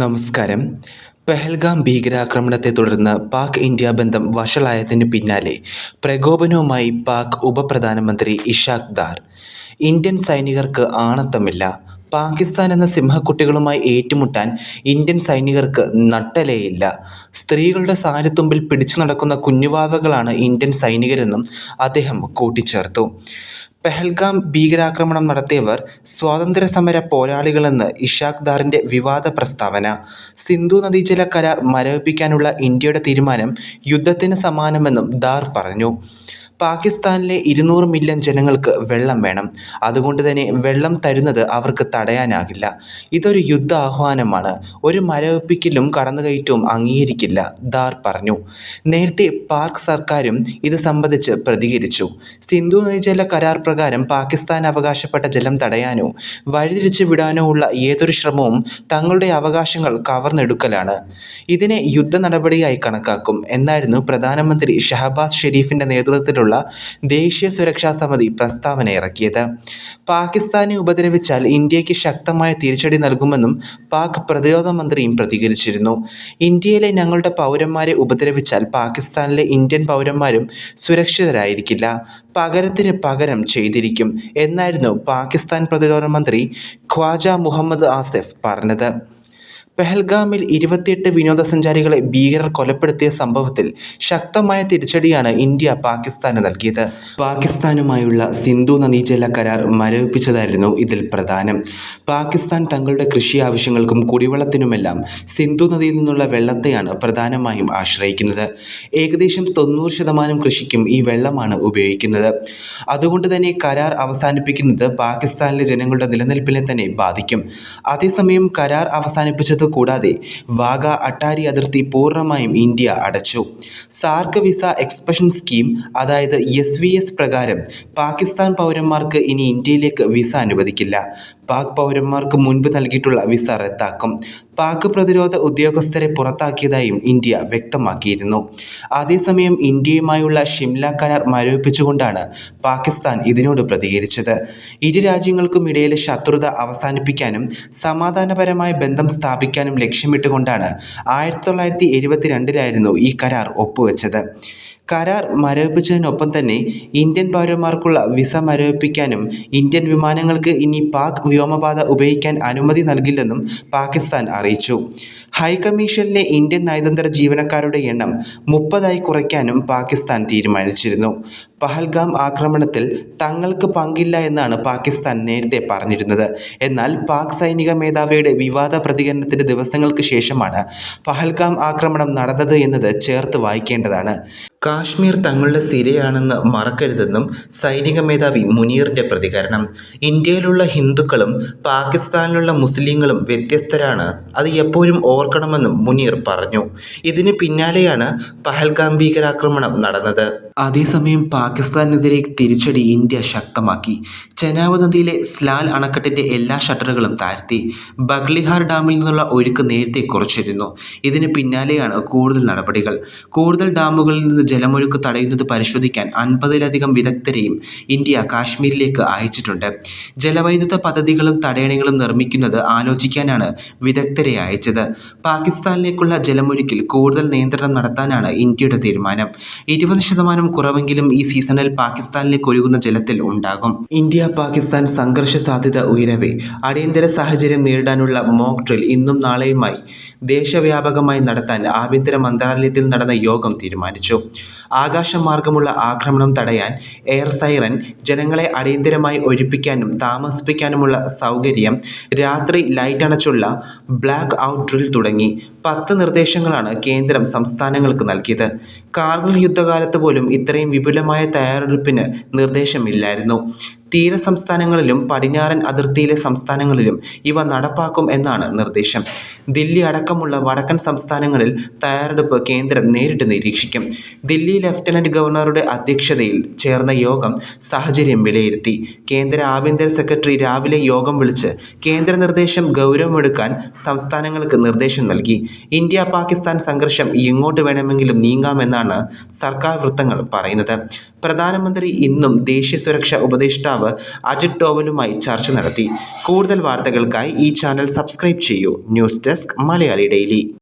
നമസ്കാരം. പെഹൽഗാം ഭീകരാക്രമണത്തെ തുടർന്ന് പാക് ഇന്ത്യ ബന്ധം വഷളായതിന് പിന്നാലെ പ്രകോപനവുമായി പാക് ഉപപ്രധാനമന്ത്രി ഇഷാഖ് ദാർ. ഇന്ത്യൻ സൈനികർക്ക് ആണത്തമില്ല. പാകിസ്ഥാൻ എന്ന സിംഹക്കുട്ടികളുമായി ഏറ്റുമുട്ടാൻ ഇന്ത്യൻ സൈനികർക്ക് നട്ടലേയില്ല. സ്ത്രീകളുടെ സാരത്തുമ്പിൽ പിടിച്ചു നടക്കുന്ന കുഞ്ഞുവാവകളാണ് ഇന്ത്യൻ സൈനികരെന്നും അദ്ദേഹം കൂട്ടിച്ചേർത്തു. പെഹൽഗാം ഭീകരാക്രമണം നടത്തിയവർ സ്വാതന്ത്ര്യസമര പോരാളികളെന്ന് ഇഷാഖ് ദാറിന്റെ വിവാദ പ്രസ്താവന. സിന്ധു നദീജല കരാർ മരവിപ്പിക്കാനുള്ള ഇന്ത്യയുടെ തീരുമാനം യുദ്ധത്തിന് സമാനമെന്നും ദാർ പറഞ്ഞു. പാകിസ്ഥാനിലെ ഇരുന്നൂറ് മില്യൺ ജനങ്ങൾക്ക് വെള്ളം വേണം. അതുകൊണ്ട് തന്നെ വെള്ളം തരുന്നത് അവർക്ക് തടയാനാകില്ല. ഇതൊരു യുദ്ധ ആഹ്വാനമാണ്. ഒരു മരവിപ്പിക്കലും കടന്നുകയറ്റവും അംഗീകരിക്കില്ല ദാർ പറഞ്ഞു. നേരത്തെ പാക് സർക്കാരും ഇത് സംബന്ധിച്ച് പ്രതികരിച്ചു. സിന്ധു നദീജല കരാർ പ്രകാരം പാകിസ്ഥാൻ അവകാശപ്പെട്ട ജലം തടയാനോ വഴിതിരിച്ചു വിടാനോ ഉള്ള ഏതൊരു ശ്രമവും തങ്ങളുടെ അവകാശങ്ങൾ കവർന്നെടുക്കലാണ്. ഇതിനെ യുദ്ധ നടപടിയായി കണക്കാക്കും എന്നായിരുന്നു പ്രധാനമന്ത്രി ഷഹബാസ് ഷെരീഫിന്റെ നേതൃത്വത്തിലുള്ള ദേശീയ സുരക്ഷാ സമിതി പ്രസ്താവന ഇറക്കിയത്. പാകിസ്ഥാനെ ഉപദ്രവിച്ചാൽ ഇന്ത്യയ്ക്ക് ശക്തമായ തിരിച്ചടി നൽകുമെന്നും പാക് പ്രതിരോധ മന്ത്രിയും പ്രതികരിച്ചിരുന്നു. ഇന്ത്യയിലെ ഞങ്ങളുടെ പൗരന്മാരെ ഉപദ്രവിച്ചാൽ പാകിസ്ഥാനിലെ ഇന്ത്യൻ പൗരന്മാരും സുരക്ഷിതരായിരിക്കില്ല. പകരത്തിന് പകരം ചെയ്തിരിക്കും എന്നായിരുന്നു പാകിസ്ഥാൻ പ്രതിരോധ മന്ത്രി ഖ്വാജ മുഹമ്മദ് ആസിഫ് പറഞ്ഞത്. പെഹൽഗാമിൽ ഇരുപത്തിയെട്ട് വിനോദസഞ്ചാരികളെ ഭീകരർ കൊലപ്പെടുത്തിയ സംഭവത്തിൽ ശക്തമായ തിരിച്ചടിയാണ് ഇന്ത്യ പാകിസ്ഥാന് നൽകിയത്. പാകിസ്ഥാനുമായുള്ള സിന്ധു നദീജല കരാർ മരവിപ്പിച്ചതായിരുന്നു ഇതിൽ പ്രധാനം. പാകിസ്ഥാൻ തങ്ങളുടെ കൃഷി ആവശ്യങ്ങൾക്കും കുടിവെള്ളത്തിനുമെല്ലാം സിന്ധു നദിയിൽ നിന്നുള്ള വെള്ളത്തെയാണ് പ്രധാനമായും ആശ്രയിക്കുന്നത്. ഏകദേശം തൊണ്ണൂറ് ശതമാനം കൃഷിക്കും ഈ വെള്ളമാണ് ഉപയോഗിക്കുന്നത്. അതുകൊണ്ട് തന്നെ കരാർ അവസാനിപ്പിക്കുന്നത് പാകിസ്ഥാനിലെ ജനങ്ങളുടെ നിലനിൽപ്പിനെ തന്നെ ബാധിക്കും. അതേസമയം കരാർ അവസാനിപ്പിച്ചത് കൂടാതെ വാഗ അട്ടാരി അതിർത്തി പൂർണമായും ഇന്ത്യ അടച്ചു. സാർക്ക് വിസ എക്സ്പെഷൻ സ്കീം അതായത് എസ് വി എസ് പ്രകാരം പാകിസ്ഥാൻ പൗരന്മാർക്ക് ഇനി ഇന്ത്യയിലേക്ക് വിസ അനുവദിക്കില്ല. പാക് പൗരന്മാർക്ക് മുൻപ് നൽകിയിട്ടുള്ള വിസ റദ്ദാക്കും. പാക് പ്രതിരോധ ഉദ്യോഗസ്ഥരെ പുറത്താക്കിയതായും ഇന്ത്യ വ്യക്തമാക്കിയിരുന്നു. അതേസമയം ഇന്ത്യയുമായുള്ള ഷിംല കരാർ മരവിപ്പിച്ചുകൊണ്ടാണ് പാകിസ്ഥാൻ ഇതിനോട് പ്രതികരിച്ചത്. ഇരു രാജ്യങ്ങൾക്കും ഇടയിലെ ശത്രുത അവസാനിപ്പിക്കാനും സമാധാനപരമായ ബന്ധം സ്ഥാപിക്കാനും ലക്ഷ്യമിട്ടുകൊണ്ടാണ് ആയിരത്തി തൊള്ളായിരത്തി എഴുപത്തി രണ്ടിലായിരുന്നു ഈ കരാർ ഒപ്പുവെച്ചത്. കരാർ മരവിപ്പിച്ചതിനൊപ്പം തന്നെ ഇന്ത്യൻ പൗരന്മാർക്കുള്ള വിസ മരവിപ്പിക്കാനും ഇന്ത്യൻ വിമാനങ്ങൾക്ക് ഇനി പാക് വ്യോമപാത ഉപയോഗിക്കാൻ അനുമതി നൽകില്ലെന്നും പാകിസ്ഥാൻ അറിയിച്ചു. ഹൈക്കമ്മീഷനിലെ ഇന്ത്യൻ നയതന്ത്ര ജീവനക്കാരുടെ എണ്ണം മുപ്പതായി കുറയ്ക്കാനും പാകിസ്ഥാൻ തീരുമാനിച്ചിരുന്നു. പഹൽഗാം ആക്രമണത്തിൽ തങ്ങൾക്ക് പങ്കില്ല എന്നാണ് പാകിസ്ഥാൻ നേരത്തെ പറഞ്ഞിരുന്നത്. എന്നാൽ പാക് സൈനിക മേധാവിയുടെ വിവാദ പ്രതികരണത്തിന്റെ ദിവസങ്ങൾക്ക് ശേഷമാണ് പഹൽഗാം ആക്രമണം നടന്നത് എന്നത് ചേർത്ത് വായിക്കേണ്ടതാണ്. കാശ്മീർ തങ്ങളുടെ സിരയാണെന്ന് മറക്കരുതെന്നും സൈനിക മേധാവി മുനീറിന്റെ പ്രതികരണം. ഇന്ത്യയിലുള്ള ഹിന്ദുക്കളും പാകിസ്ഥാനിലുള്ള മുസ്ലിങ്ങളും വ്യത്യസ്തരാണ്. അത് എപ്പോഴും ഓർക്കണമെന്നും മുനീർ പറഞ്ഞു. ഇതിന് പിന്നാലെയാണ് പഹൽഗാം ഭീകരാക്രമണം നടന്നത്. അതേസമയം പാകിസ്ഥാനെതിരെ തിരിച്ചടി ഇന്ത്യ ശക്തമാക്കി. ചെനാബ് നദിയിലെ സ്ലാൽ അണക്കെട്ടിന്റെ എല്ലാ ഷട്ടറുകളും താഴ്ത്തി. ബഗ്ലിഹാർ ഡാമിൽ നിന്നുള്ള ഒഴുക്ക് നേരത്തെ കുറച്ചിരുന്നു. ഇതിന് പിന്നാലെയാണ് കൂടുതൽ നടപടികൾ. കൂടുതൽ ഡാമുകളിൽ നിന്ന് ജലമൊഴുക്ക് തടയുന്നത് പരിശോധിക്കാൻ അൻപതിലധികം വിദഗ്ധരെയും ഇന്ത്യ കാശ്മീരിലേക്ക് അയച്ചിട്ടുണ്ട്. ജലവൈദ്യുത പദ്ധതികളും തടയണകളും നിർമ്മിക്കുന്നത് ആലോചിക്കാനാണ് വിദഗ്ധരെ അയച്ചത്. പാകിസ്ഥാനിലേക്കുള്ള ജലമൊഴുക്കിൽ കൂടുതൽ നിയന്ത്രണം നടത്താനാണ് ഇന്ത്യയുടെ തീരുമാനം. ഇരുപത് ശതമാനം കുറവെങ്കിലും ഈ സീസണിൽ പാകിസ്ഥാനിലേക്ക് ഒഴുകുന്ന ജലത്തിൽ ഉണ്ടാകും. ഇന്ത്യ പാകിസ്ഥാൻ സംഘർഷ സാധ്യത ഉയരവേ. അടിയന്തര സാഹചര്യം നേരിടാനുള്ള മോക്ക് ഡ്രിൽ ഇന്നും നാളെയുമായി ദേശവ്യാപകമായി നടത്താൻ ആഭ്യന്തര മന്ത്രാലയത്തിൽ നടന്ന യോഗം തീരുമാനിച്ചു. ആകാശമാർഗമുള്ള ആക്രമണം തടയാൻ എയർ സൈറൻ ജനങ്ങളെ അടിയന്തരമായി ഒഴിപ്പിക്കാനും താമസിപ്പിക്കാനുമുള്ള സൗകര്യം രാത്രി ലൈറ്റ് അണച്ചുള്ള ബ്ലാക്ക് ഔട്ട് ഡ്രിൽ തുടങ്ങി. പത്ത് നിർദ്ദേശങ്ങളാണ് കേന്ദ്രം സംസ്ഥാനങ്ങൾക്ക് നൽകിയത്. കാർഗിൽ യുദ്ധകാലത്ത് പോലും ഇത്രയും വിപുലമായ തയ്യാറെടുപ്പിന് നിർദ്ദേശമില്ലായിരുന്നു. തീര സംസ്ഥാനങ്ങളിലും പടിഞ്ഞാറൻ അതിർത്തിയിലെ സംസ്ഥാനങ്ങളിലും ഇവ നടപ്പാക്കും എന്നാണ് നിർദ്ദേശം ദില്ലി അടക്കമുള്ള വടക്കൻ സംസ്ഥാനങ്ങളിൽ തയ്യാറെടുപ്പ് കേന്ദ്രം നേരിട്ട് നിരീക്ഷിക്കും ദില്ലി ലഫ്റ്റനന്റ് ഗവർണറുടെ അധ്യക്ഷതയിൽ ചേർന്ന യോഗം സാഹചര്യം വിലയിരുത്തി. കേന്ദ്ര ആഭ്യന്തര സെക്രട്ടറി രാവിലെ യോഗം വിളിച്ച് കേന്ദ്ര നിർദ്ദേശം ഗൗരവമെടുക്കാൻ സംസ്ഥാനങ്ങൾക്ക് നിർദ്ദേശം നൽകി. ഇന്ത്യ-പാകിസ്ഥാൻ സംഘർഷം എങ്ങോട്ട് വേണമെങ്കിലും നീങ്ങാമെന്നാണ് സർക്കാർ വൃത്തങ്ങൾ പറയുന്നത്. പ്രധാനമന്ത്രി ഇന്നും ദേശീയ സുരക്ഷാ ഉപദേഷ്ടാവ് അജിത് ഡോവലുമായി ചർച്ച നടത്തി. കൂടുതൽ വാർത്തകൾക്കായി ഈ ചാനൽ സബ്സ്ക്രൈബ് ചെയ്യൂ. News desk Malayali daily